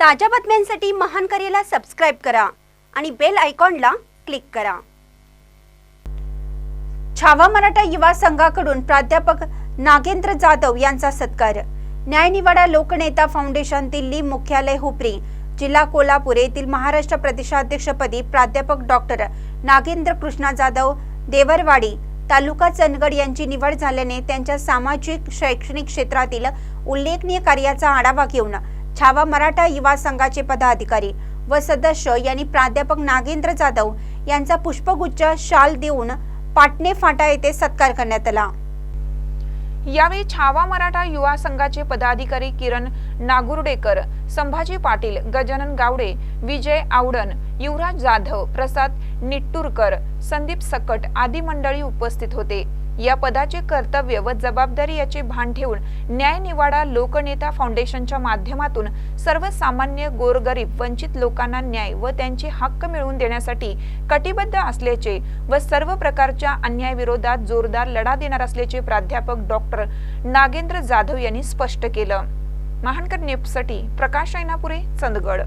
ताज्या बातम्यांसाठी महान करेला सबस्क्राईब करा आणि बेल आयकॉनला क्लिक करा. छावा मराठा युवा संघाकडून प्राध्यापक नागेंद्र जाधव यांचा सत्कार. न्यायनिवाडा लोकनेता फाउंडेशन दिल्ली मुख्यालय हुपरी. जिल्हा कोल्हापूर येथील महाराष्ट्र प्रदेशाध्यक्षपदी प्राध्यापक डॉक्टर नागेंद्र कृष्णा जाधव देवरवाडी तालुका चंदगड यांची निवड झाल्याने त्यांच्या सामाजिक शैक्षणिक क्षेत्रातील उल्लेखनीय कार्याचा आढावा घेऊन छावा मराठा युवा संघाचे पदाधिकारी व सदस्य यांनी प्राध्यापक नागेंद्र जाधव यांचा पुष्पगुच्छ शाल देऊन पाटणे फाटा येथे सत्कार करण्यात आला. यावेळी छावा मराठा युवा संघाचे पदाधिकारी किरण नागुर्डेकर संभाजी पाटील गजानन गावडे विजय आवडण युवराज जाधव प्रसाद निट्टूरकर संदीप सकट आदी मंडळी उपस्थित होते. या पदाचे कर्तव्य व जबाबदारी याचे भान ठेवून न्यायनिवाडा लोकनेता फाउंडेशनच्या माध्यमातून सर्वसामान्य गोरगरीब वंचित लोकांना न्याय व त्यांचे हक्क मिळवून देण्यासाठी कटिबद्ध असल्याचे व सर्व प्रकारच्या अन्यायाविरोधात जोरदार लढा देणार असल्याचे प्राध्यापक डॉक्टर नागेंद्र जाधव यांनी स्पष्ट केलं. महानकर न्यूजसाठी प्रकाश ऐनापुरे चंदगड.